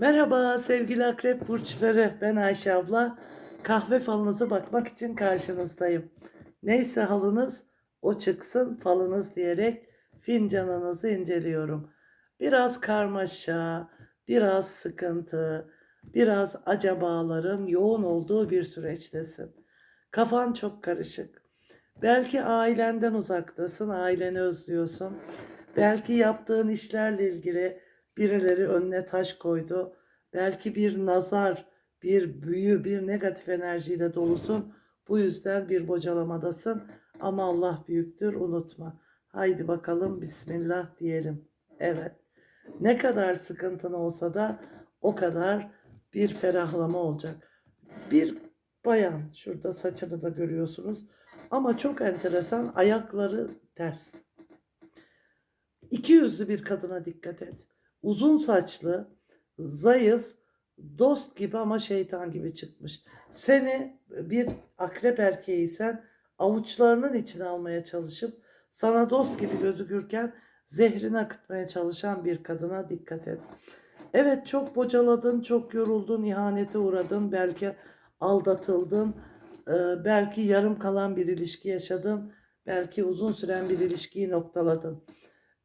Merhaba sevgili akrep burçları. Ben Ayşe abla. Kahve falınıza bakmak için karşınızdayım. Neyse halınız o çıksın falınız diyerek fincanınızı inceliyorum. Biraz karmaşa, biraz sıkıntı, biraz acabaların yoğun olduğu bir süreçtesin. Kafan çok karışık. Belki ailenden uzaktasın, aileni özlüyorsun. Belki yaptığın işlerle ilgili birileri önüne taş koydu. Belki bir nazar, bir büyü, bir negatif enerjiyle dolusun. Bu yüzden bir bocalamadasın. Ama Allah büyüktür unutma. Haydi bakalım Bismillah diyelim. Evet. Ne kadar sıkıntın olsa da o kadar bir ferahlama olacak. Bir bayan, şurada saçını da görüyorsunuz. Ama çok enteresan ayakları ters. İki yüzlü bir kadına dikkat et. Uzun saçlı, zayıf, dost gibi ama şeytan gibi çıkmış. Seni bir akrep erkeğiysen avuçlarının içine almaya çalışıp sana dost gibi gözükürken zehrini akıtmaya çalışan bir kadına dikkat et. Evet çok bocaladın, çok yoruldun, ihanete uğradın, belki aldatıldın, e, belki yarım kalan bir ilişki yaşadın, belki uzun süren bir ilişkiyi noktaladın.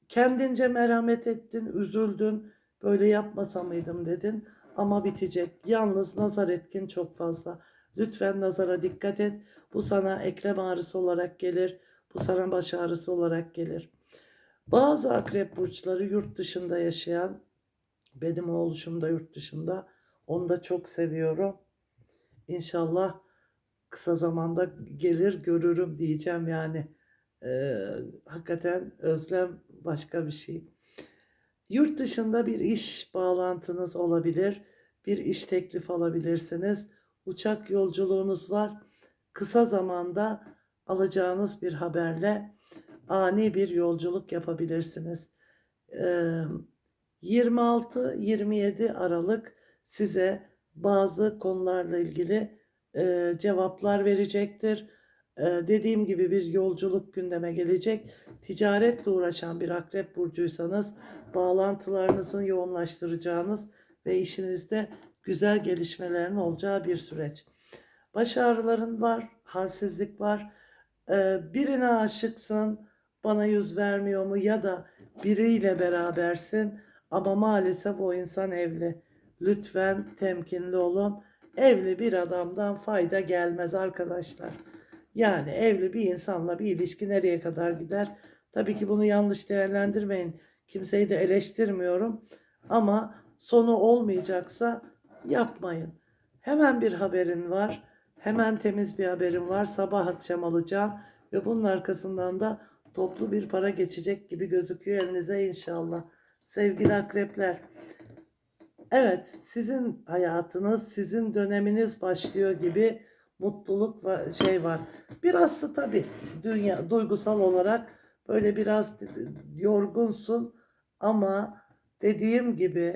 Kendince merhamet ettin, üzüldün, böyle yapmasa mıydım dedin ama bitecek. Yalnız nazar etkin çok fazla. Lütfen nazara dikkat et. Bu sana ekrem ağrısı olarak gelir. Bu sana baş ağrısı olarak gelir. Bazı akrep burçları yurt dışında yaşayan, benim oğluşum da yurt dışında. Onu da çok seviyorum. İnşallah kısa zamanda gelir görürüm diyeceğim yani. Ee, hakikaten özlem başka bir şey. Yurt dışında bir iş bağlantınız olabilir. Bir iş teklif alabilirsiniz. Uçak yolculuğunuz var. Kısa zamanda alacağınız bir haberle ani bir yolculuk yapabilirsiniz. Ee, 26-27 Aralık size bazı konularla ilgili e, cevaplar verecektir. E, dediğim gibi bir yolculuk gündeme gelecek. Ticaretle uğraşan bir akrep burcuysanız bağlantılarınızı yoğunlaştıracağınız ve işinizde güzel gelişmelerin olacağı bir süreç. Baş ağrıların var, halsizlik var. E, birine aşıksın, bana yüz vermiyor mu ya da biriyle berabersin ama maalesef o insan evli. Lütfen temkinli olun. Evli bir adamdan fayda gelmez arkadaşlar. Yani evli bir insanla bir ilişki nereye kadar gider? Tabii ki bunu yanlış değerlendirmeyin. Kimseyi de eleştirmiyorum. Ama sonu olmayacaksa yapmayın. Hemen bir haberin var. Hemen temiz bir haberin var. Sabah akşam alacağım. Ve bunun arkasından da toplu bir para geçecek gibi gözüküyor elinize inşallah. Sevgili akrepler. Evet, sizin hayatınız, sizin döneminiz başlıyor gibi mutluluk ve şey var. Biraz da tabii dünya duygusal olarak böyle biraz yorgunsun ama dediğim gibi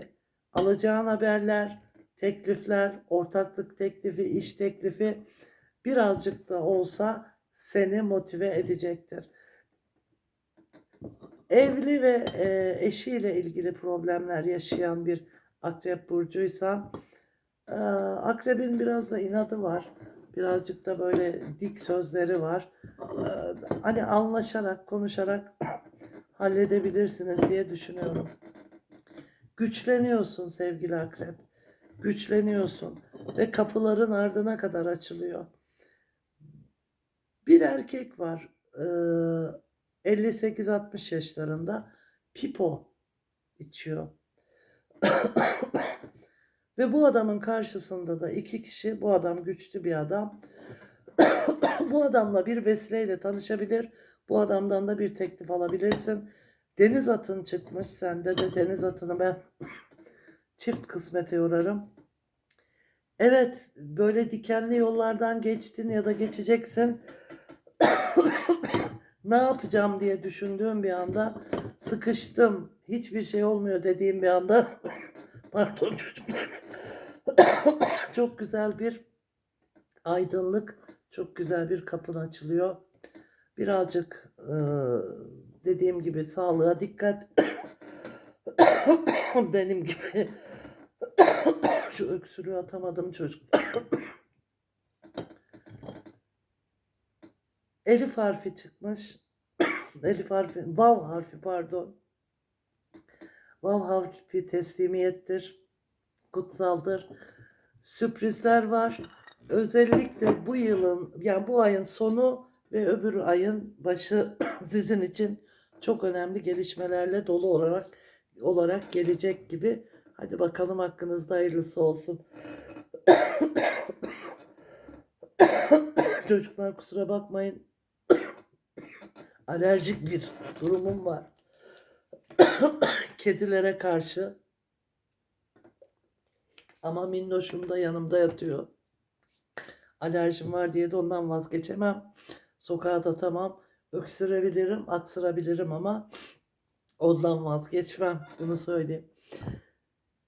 alacağın haberler, teklifler, ortaklık teklifi, iş teklifi birazcık da olsa seni motive edecektir. Evli ve e, eşiyle ilgili problemler yaşayan bir akrep burcuysan e, akrebin biraz da inadı var. Birazcık da böyle dik sözleri var. E, hani anlaşarak, konuşarak halledebilirsiniz diye düşünüyorum. Güçleniyorsun sevgili akrep. Güçleniyorsun ve kapıların ardına kadar açılıyor. Bir erkek var. e, 58-60 yaşlarında pipo içiyor. Ve bu adamın karşısında da iki kişi, bu adam güçlü bir adam. bu adamla bir vesileyle tanışabilir. Bu adamdan da bir teklif alabilirsin. Deniz atın çıkmış. Sende de deniz atını ben çift kısmete yorarım. Evet, böyle dikenli yollardan geçtin ya da geçeceksin. ne yapacağım diye düşündüğüm bir anda sıkıştım. Hiçbir şey olmuyor dediğim bir anda pardon çocuklar. çok güzel bir aydınlık, çok güzel bir kapın açılıyor. Birazcık e, dediğim gibi sağlığa dikkat. Benim gibi Şu öksürüğü atamadım çocuk. Elif harfi çıkmış. Elif harfi, vav harfi pardon. Vav harfi teslimiyettir. Kutsaldır. Sürprizler var. Özellikle bu yılın, yani bu ayın sonu ve öbür ayın başı sizin için çok önemli gelişmelerle dolu olarak olarak gelecek gibi. Hadi bakalım hakkınızda hayırlısı olsun. Çocuklar kusura bakmayın. Alerjik bir durumum var. Kedilere karşı. Ama minnoşum da yanımda yatıyor. Alerjim var diye de ondan vazgeçemem. Sokağa da tamam. Öksürebilirim, aksırabilirim ama ondan vazgeçmem. Bunu söyleyeyim.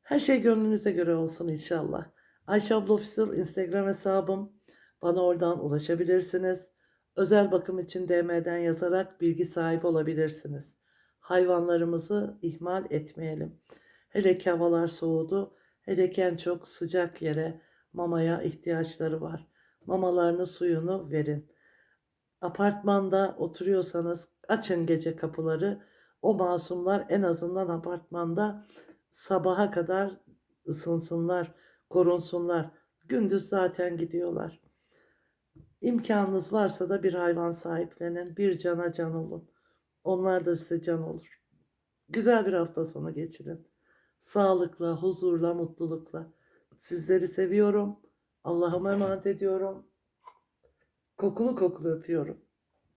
Her şey gönlünüze göre olsun inşallah. Ayşe abla Official Instagram hesabım. Bana oradan ulaşabilirsiniz. Özel bakım için DM'den yazarak bilgi sahibi olabilirsiniz. Hayvanlarımızı ihmal etmeyelim. Hele ki havalar soğudu. Hele ki en çok sıcak yere mamaya ihtiyaçları var. Mamalarını suyunu verin. Apartmanda oturuyorsanız açın gece kapıları. O masumlar en azından apartmanda sabaha kadar ısınsınlar, korunsunlar. Gündüz zaten gidiyorlar. İmkanınız varsa da bir hayvan sahiplenin. Bir cana can olun. Onlar da size can olur. Güzel bir hafta sonu geçirin. Sağlıkla, huzurla, mutlulukla. Sizleri seviyorum. Allah'ıma emanet ediyorum. Kokulu kokulu öpüyorum.